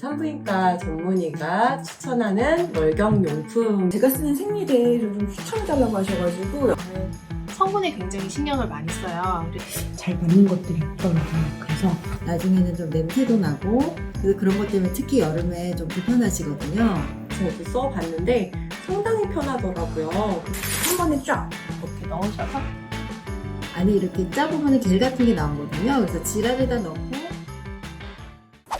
산부인과 전문의가 추천하는 월경용품 제가 쓰는 생리대를 좀 추천해달라고 하셔가지고 성분에 굉장히 신경을 많이 써요. 잘 맞는 것들이 있더라고요. 그래서 나중에는 좀 냄새도 나고 그래서 그런 것 때문에 특히 여름에 좀 불편하시거든요. 저도 써봤는데 상당히 편하더라고요. 한 번에 쫙 이렇게 넣으셔서 안에 이렇게 짜보면 겔 같은 게 나오거든요. 그래서 지랄에다 넣고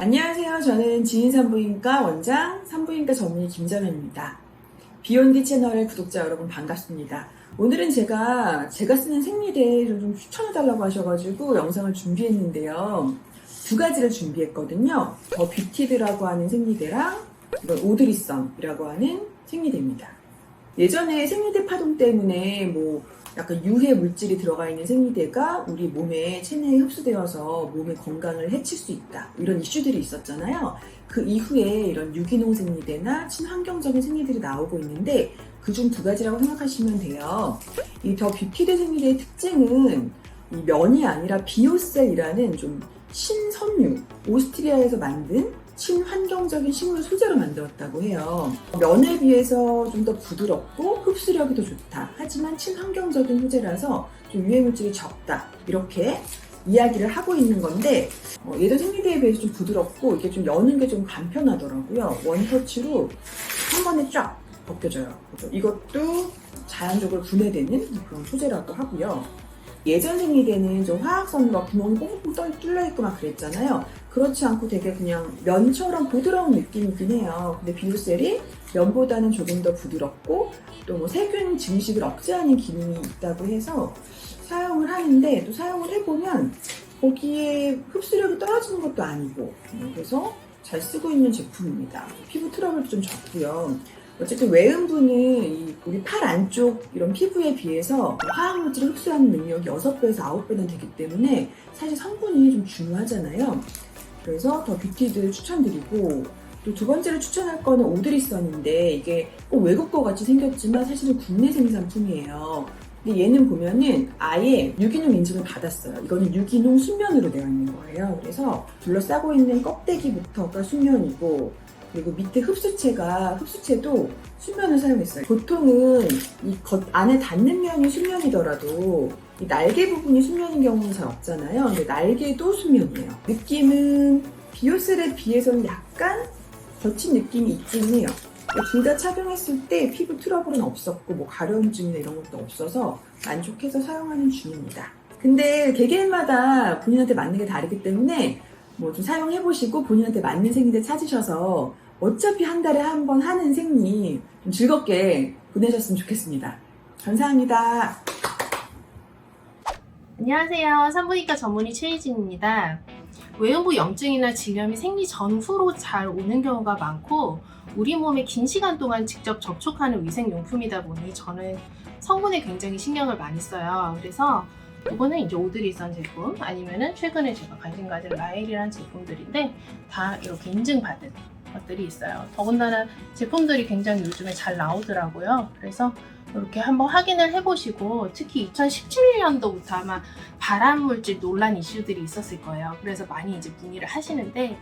안녕하세요. 저는 지인산부인과 원장 산부인과 전문의 김자매입니다. 비욘디 채널의 구독자 여러분 반갑습니다. 오늘은 제가 제가 쓰는 생리대를 좀 추천해달라고 하셔가지고 영상을 준비했는데요. 두 가지를 준비했거든요. 더 뷰티드라고 하는 생리대랑 이건 오드리썸이라고 하는 생리대입니다. 예전에 생리대 파동 때문에 뭐 약간 유해 물질이 들어가 있는 생리대가 우리 몸에 체내에 흡수되어서 몸의 건강을 해칠 수 있다 이런 이슈들이 있었잖아요. 그 이후에 이런 유기농 생리대나 친환경적인 생리들이 나오고 있는데 그 중 두 가지라고 생각하시면 돼요. 이더 뷰티드 생리대의 특징은 이 면이 아니라 비오셀이라는 좀 신섬유 오스트리아에서 만든 친환경적인 식물 소재로 만들었다고 해요. 면에 비해서 좀 더 부드럽고 흡수력이 더 좋다. 하지만 친환경적인 소재라서 좀 유해 물질이 적다. 이렇게 이야기를 하고 있는 건데 어, 예전 생리대에 비해서 좀 부드럽고 이게 좀 여는 게 좀 간편하더라고요. 원터치로 한 번에 쫙 벗겨져요. 이것도 자연적으로 분해되는 그런 소재라고 하고요. 예전 생리대는 좀 화학성과 구멍이 떠- 뚫려 있고 막 그랬잖아요. 그렇지 않고 되게 그냥 면처럼 부드러운 느낌이긴 해요. 근데 비오셀이 면보다는 조금 더 부드럽고 또 뭐 세균 증식을 억제하는 기능이 있다고 해서 사용을 하는데 또 사용을 해보면 거기에 흡수력이 떨어지는 것도 아니고 음, 그래서 잘 쓰고 있는 제품입니다. 피부 트러블도 좀 적고요. 어쨌든 외음부는 이 우리 팔 안쪽 이런 피부에 비해서 화학물질을 흡수하는 능력이 6배에서 9배나 되기 때문에 사실 성분이 좀 중요하잖아요. 그래서 더 뷰티드 추천드리고 또 두 번째로 추천할 거는 오드리선인데 이게 꼭 외국 거 같이 생겼지만 사실은 국내 생산품이에요. 근데 얘는 보면은 아예 유기농 인증을 받았어요. 이거는 유기농 순면으로 되어 있는 거예요. 그래서 둘러싸고 있는 껍데기부터가 순면이고 그리고 밑에 흡수체가 흡수체도 순면을 사용했어요. 보통은 이 겉 안에 닿는 면이 순면이더라도 이 날개 부분이 순면인 경우는 잘 없잖아요. 근데 날개도 순면이에요. 느낌은 비오셀에 비해서는 약간 거친 느낌이 있긴 해요. 둘 다 착용했을 때 피부 트러블은 없었고 뭐 가려움증이나 이런 것도 없어서 만족해서 사용하는 중입니다. 근데 개개인마다 본인한테 맞는 게 다르기 때문에 뭐 좀 사용해 보시고 본인한테 맞는 생리대 찾으셔서 어차피 한 달에 한 번 하는 생리 좀 즐겁게 보내셨으면 좋겠습니다. 감사합니다. 안녕하세요. 산부인과 전문의 최희진입니다. 외음부 염증이나 질염이 생리 전후로 잘 오는 경우가 많고 우리 몸에 긴 시간 동안 직접 접촉하는 위생용품이다 보니 저는 성분에 굉장히 신경을 많이 써요. 그래서 이거는 이제 오드리선 제품 아니면은 최근에 제가 관심 가진 라엘이라는 제품들인데 다 이렇게 인증받은 것들이 있어요. 더군다나 제품들이 굉장히 요즘에 잘 나오더라고요. 그래서 이렇게 한번 확인을 해보시고 특히 2017년도부터 아마 발암물질 논란 이슈들이 있었을 거예요. 그래서 많이 이제 문의를 하시는데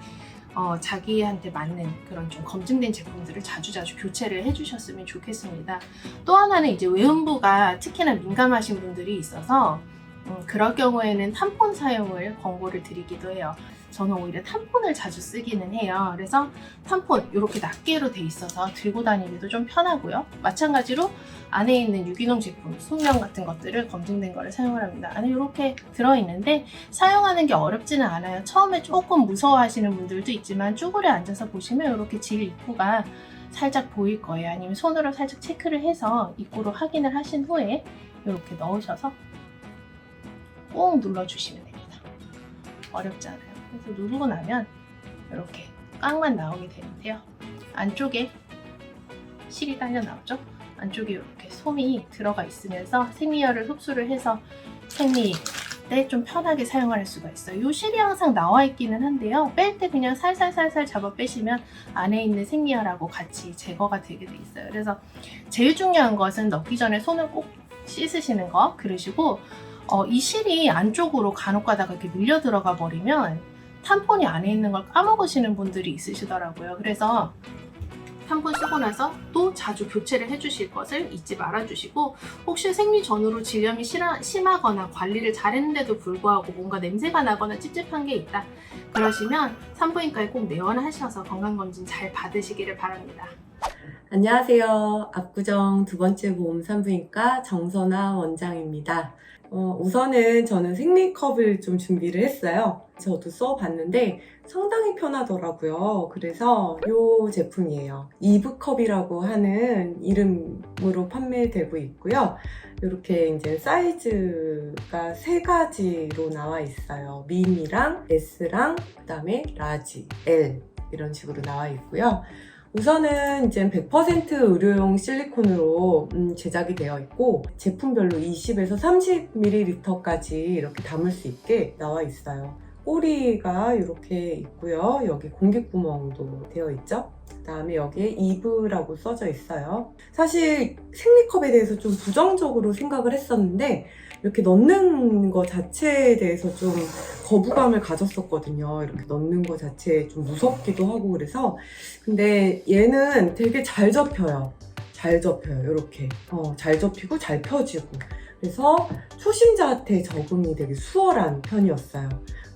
어, 자기한테 맞는 그런 좀 검증된 제품들을 자주자주 교체를 해주셨으면 좋겠습니다. 또 하나는 이제 외음부가 특히나 민감하신 분들이 있어서 음, 그럴 경우에는 탐폰 사용을 권고를 드리기도 해요. 저는 오히려 탐폰을 자주 쓰기는 해요. 그래서 탐폰 이렇게 낱개로 돼 있어서 들고 다니기도 좀 편하고요. 마찬가지로 안에 있는 유기농 제품, 순면 같은 것들을 검증된 거를 사용을 합니다. 안에 이렇게 들어있는데 사용하는 게 어렵지는 않아요. 처음에 조금 무서워하시는 분들도 있지만 쭈그려 앉아서 보시면 이렇게 질 입구가 살짝 보일 거예요. 아니면 손으로 살짝 체크를 해서 입구로 확인을 하신 후에 이렇게 넣으셔서 꾹 눌러주시면 됩니다. 어렵지 않아요. 그래서 누르고 나면 이렇게 깡만 나오게 되는데요. 안쪽에 실이 딸려 나오죠? 안쪽에 이렇게 솜이 들어가 있으면서 생리혈을 흡수를 해서 생리 때 좀 편하게 사용할 수가 있어요. 이 실이 항상 나와 있기는 한데요. 뺄 때 그냥 살살살살 잡아 빼시면 안에 있는 생리혈하고 같이 제거가 되게 돼 있어요. 그래서 제일 중요한 것은 넣기 전에 손을 꼭 씻으시는 거 그러시고 어, 이 실이 안쪽으로 간혹 가다가 이렇게 밀려 들어가 버리면 탐폰이 안에 있는 걸 까먹으시는 분들이 있으시더라고요. 그래서 탐폰 쓰고 나서 또 자주 교체를 해주실 것을 잊지 말아주시고 혹시 생리 전후로 질염이 심하- 심하거나 관리를 잘했는데도 불구하고 뭔가 냄새가 나거나 찝찝한 게 있다. 그러시면 산부인과에 꼭 내원하셔서 건강검진 잘 받으시기를 바랍니다. 안녕하세요. 압구정 두 번째 보험 산부인과 정선아 원장입니다. 어, 우선은 저는 생리컵을 좀 준비를 했어요. 저도 써봤는데 상당히 편하더라고요. 그래서 이 제품이에요. 이브컵이라고 하는 이름으로 판매되고 있고요. 이렇게 이제 사이즈가 세 가지로 나와 있어요. 미니랑 S랑 그다음에 라지, L 이런 식으로 나와 있고요. 우선은 이제 100% 의료용 실리콘으로 음, 제작이 되어 있고 제품별로 20에서 30ml까지 이렇게 담을 수 있게 나와 있어요. 꼬리가 이렇게 있고요. 여기 공기구멍도 되어 있죠. 그 다음에 여기에 이브라고 써져 있어요. 사실 생리컵에 대해서 좀 부정적으로 생각을 했었는데 이렇게 넣는 거 자체에 대해서 좀 거부감을 가졌었거든요. 이렇게 넣는 거 자체에 좀 무섭기도 하고 그래서 근데 얘는 되게 잘 접혀요. 잘 접혀요. 이렇게 어, 잘 접히고 잘 펴지고 그래서 초심자한테 적응이 되게 수월한 편이었어요.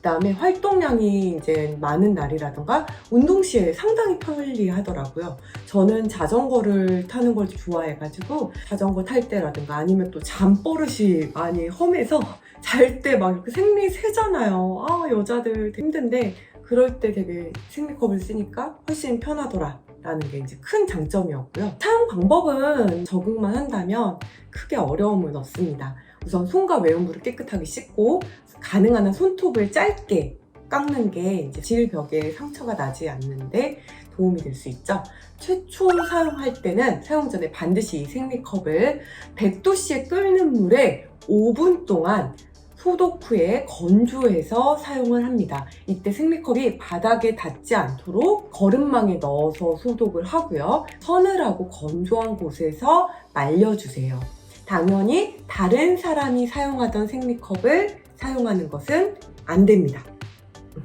그다음에 활동량이 이제 많은 날이라던가 운동 시에 상당히 편리하더라고요. 저는 자전거를 타는 걸 좋아해가지고 자전거 탈 때라든가 아니면 또 잠버릇이 많이 험해서 잘 때 막 이렇게 생리 새잖아요. 아 여자들 힘든데 그럴 때 되게 생리컵을 쓰니까 훨씬 편하더라. 라는 게 이제 큰 장점이었고요. 사용 방법은 적응만 한다면 크게 어려움은 없습니다. 우선 손과 외음부를 깨끗하게 씻고 가능한 한 손톱을 짧게 깎는 게 이제 질벽에 상처가 나지 않는데 도움이 될 수 있죠. 최초 사용할 때는 사용 전에 반드시 이 생리컵을 100도씨에 끓는 물에 5분 동안 소독 후에 건조해서 사용을 합니다. 이때 생리컵이 바닥에 닿지 않도록 거름망에 넣어서 소독을 하고요. 서늘하고 건조한 곳에서 말려주세요. 당연히 다른 사람이 사용하던 생리컵을 사용하는 것은 안 됩니다.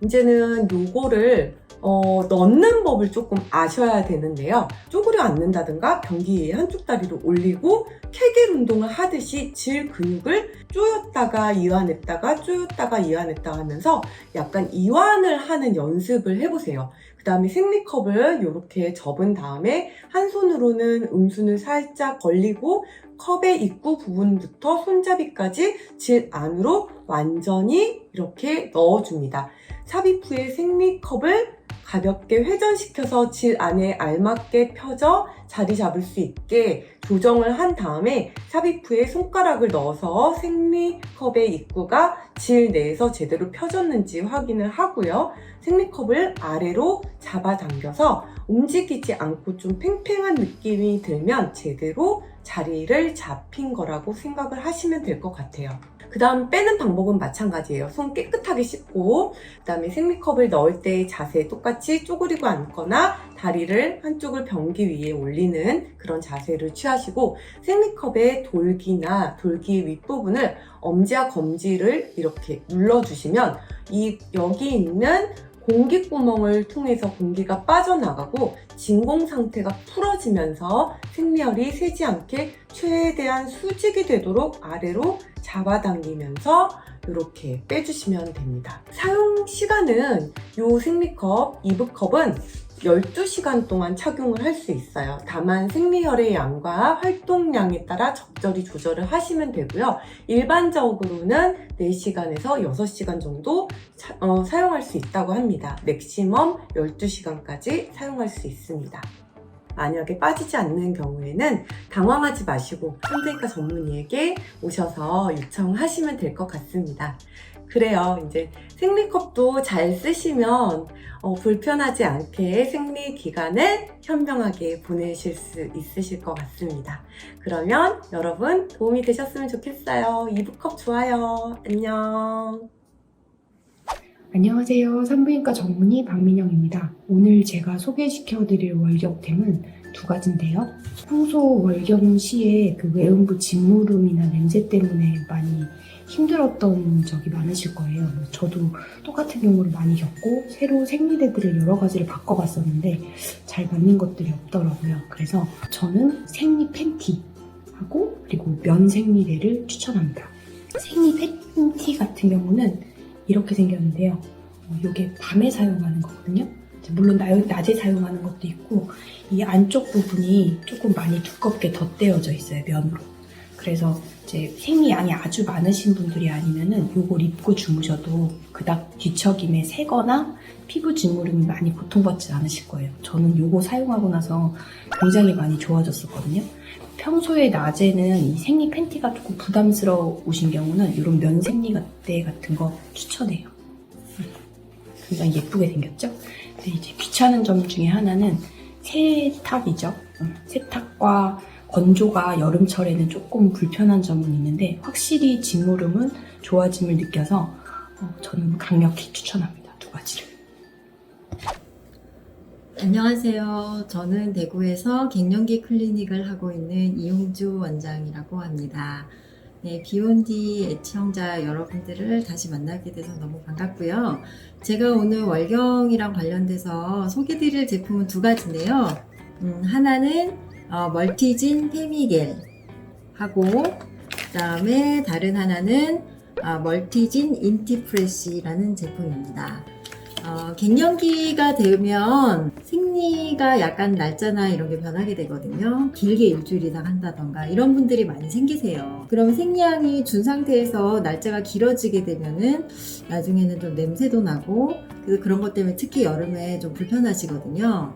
이제는 요거를 어, 넣는 법을 조금 아셔야 되는데요. 쪼그려 앉는다든가 변기 위에 한쪽 다리를 올리고 케겔 운동을 하듯이 질 근육을 조였다가 이완했다가 조였다가 이완했다가 하면서 약간 이완을 하는 연습을 해보세요. 그 다음에 생리컵을 이렇게 접은 다음에 한 손으로는 음순을 살짝 벌리고 컵의 입구 부분부터 손잡이까지 질 안으로 완전히 이렇게 넣어줍니다. 삽입 후에 생리컵을 가볍게 회전시켜서 질 안에 알맞게 펴져 자리 잡을 수 있게 조정을 한 다음에 삽입 후에 손가락을 넣어서 생리컵의 입구가 질 내에서 제대로 펴졌는지 확인을 하고요. 생리컵을 아래로 잡아당겨서 움직이지 않고 좀 팽팽한 느낌이 들면 제대로 자리를 잡힌 거라고 생각을 하시면 될 것 같아요. 그 다음 빼는 방법은 마찬가지예요. 손 깨끗하게 씻고 그 다음에 생리컵을 넣을 때의 자세 똑같이 쪼그리고 앉거나 다리를 한쪽을 변기 위에 올리는 그런 자세를 취하시고 생리컵의 돌기나 돌기 윗부분을 엄지와 검지를 이렇게 눌러주시면 이 여기 있는 공기 구멍을 통해서 공기가 빠져나가고 진공 상태가 풀어지면서 생리혈이 새지 않게 최대한 수직이 되도록 아래로 잡아당기면서 이렇게 빼주시면 됩니다. 사용 시간은 이 생리컵, 이브컵은 12시간 동안 착용을 할 수 있어요. 다만 생리혈의 양과 활동량에 따라 적절히 조절을 하시면 되고요. 일반적으로는 4시간에서 6시간 정도 차- 어, 사용할 수 있다고 합니다. 맥시멈 12시간까지 사용할 수 있습니다. 만약에 빠지지 않는 경우에는 당황하지 마시고 산부인과 전문의에게 오셔서 요청하시면 될 것 같습니다. 그래요. 이제 생리컵도 잘 쓰시면 어, 불편하지 않게 생리 기간을 현명하게 보내실 수 있으실 것 같습니다. 그러면 여러분 도움이 되셨으면 좋겠어요. 이브컵 좋아요. 안녕. 안녕하세요. 산부인과 전문의 박민영입니다. 오늘 제가 소개시켜 드릴 월경템은 두 가지인데요. 평소 월경 시에 그 외음부 진무름이나 냄새 때문에 많이 힘들었던 적이 많으실 거예요. 저도 똑같은 경우를 많이 겪고 새로 생리대들을 여러 가지를 바꿔봤었는데 잘 맞는 것들이 없더라고요. 그래서 저는 생리 팬티하고 그리고 면 생리대를 추천합니다. 생리 팬티 같은 경우는 이렇게 생겼는데요. 이게 밤에 사용하는 거거든요. 물론 나- 낮에 사용하는 것도 있고 이 안쪽 부분이 조금 많이 두껍게 덧대어져 있어요 면으로. 그래서 이제 생리양이 아주 많으신 분들이 아니면은 요걸 입고 주무셔도 그닥 뒤척임에 새거나 피부 짓무름이 많이 고통받지 않으실 거예요. 저는 요거 사용하고 나서 굉장히 많이 좋아졌었거든요. 평소에 낮에는 이 생리 팬티가 조금 부담스러우신 경우는 이런 면 생리대 같은 거 추천해요. 음, 굉장히 예쁘게 생겼죠? 근데 이제 귀찮은 점 중에 하나는 세탁이죠. 음, 세탁과 건조가 여름철에는 조금 불편한 점은 있는데 확실히 짓무름은 좋아짐을 느껴서 어, 저는 강력히 추천합니다. 두 가지를. 안녕하세요. 저는 대구에서 갱년기 클리닉을 하고 있는 이용주 원장이라고 합니다. 네, 비욘디 애청자 여러분들을 다시 만나게 돼서 너무 반갑고요. 제가 오늘 월경이랑 관련돼서 소개드릴 제품은 두 가지인데요. 음, 하나는 어, 멀티진 페미겔 하고 그다음에 다른 하나는 아, 멀티진 인티프레시라는 제품입니다. 어, 갱년기가 되면 생리가 약간 날짜나 이런 게 변하게 되거든요. 길게 일주일 이상 한다던가 이런 분들이 많이 생기세요. 그럼 생리량이 준 상태에서 날짜가 길어지게 되면은 나중에는 좀 냄새도 나고 그래서 그런 것 때문에 특히 여름에 좀 불편하시거든요.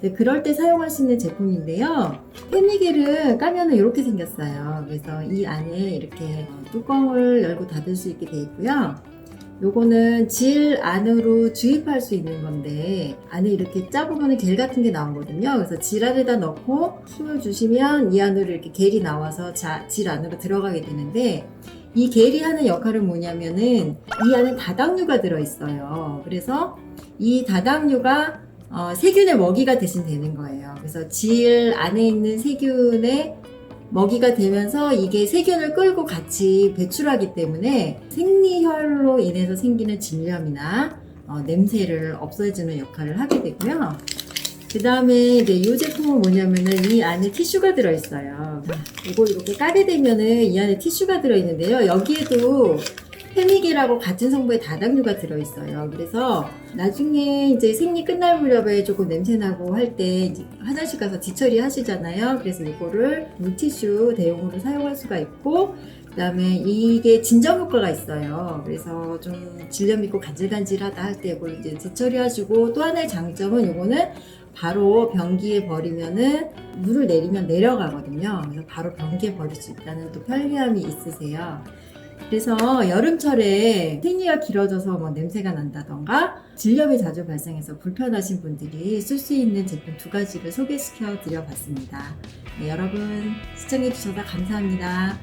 네, 그럴 때 사용할 수 있는 제품인데요. 페미겔은 까면은 이렇게 생겼어요. 그래서 이 안에 이렇게 어, 뚜껑을 열고 닫을 수 있게 돼 있고요. 요거는 질 안으로 주입할 수 있는 건데 안에 이렇게 짜보면 겔 같은 게 나오거든요. 그래서 질 안에다 넣고 힘을 주시면 이 안으로 이렇게 겔이 나와서 자, 질 안으로 들어가게 되는데 이 겔이 하는 역할은 뭐냐면은 이 안에 다당류가 들어있어요. 그래서 이 다당류가 어, 세균의 먹이가 대신 되는 거예요. 그래서 질 안에 있는 세균의 먹이가 되면서 이게 세균을 끌고 같이 배출하기 때문에 생리혈로 인해서 생기는 질염이나 어, 냄새를 없애주는 역할을 하게 되고요. 그 다음에 이제 이 제품은 뭐냐면은 이 안에 티슈가 들어있어요. 이거 이렇게 까게 되면은 이 안에 티슈가 들어있는데요. 여기에도 페미겔하고 같은 성분의 다당류가 들어있어요. 그래서 나중에 이제 생리 끝날 무렵에 조금 냄새나고 할 때 화장실 가서 뒤처리 하시잖아요. 그래서 이거를 물티슈 대용으로 사용할 수가 있고 그 다음에 이게 진정 효과가 있어요. 그래서 좀 질염 있고 간질간질하다 할 때 이걸 이제 뒤처리하시고 또 하나의 장점은 이거는 바로 변기에 버리면은 물을 내리면 내려가거든요. 그래서 바로 변기에 버릴 수 있다는 또 편리함이 있으세요. 그래서 여름철에 생리가 길어져서 뭐 냄새가 난다던가 질염이 자주 발생해서 불편하신 분들이 쓸 수 있는 제품 두 가지를 소개시켜 드려 봤습니다. 네, 여러분 시청해 주셔서 감사합니다.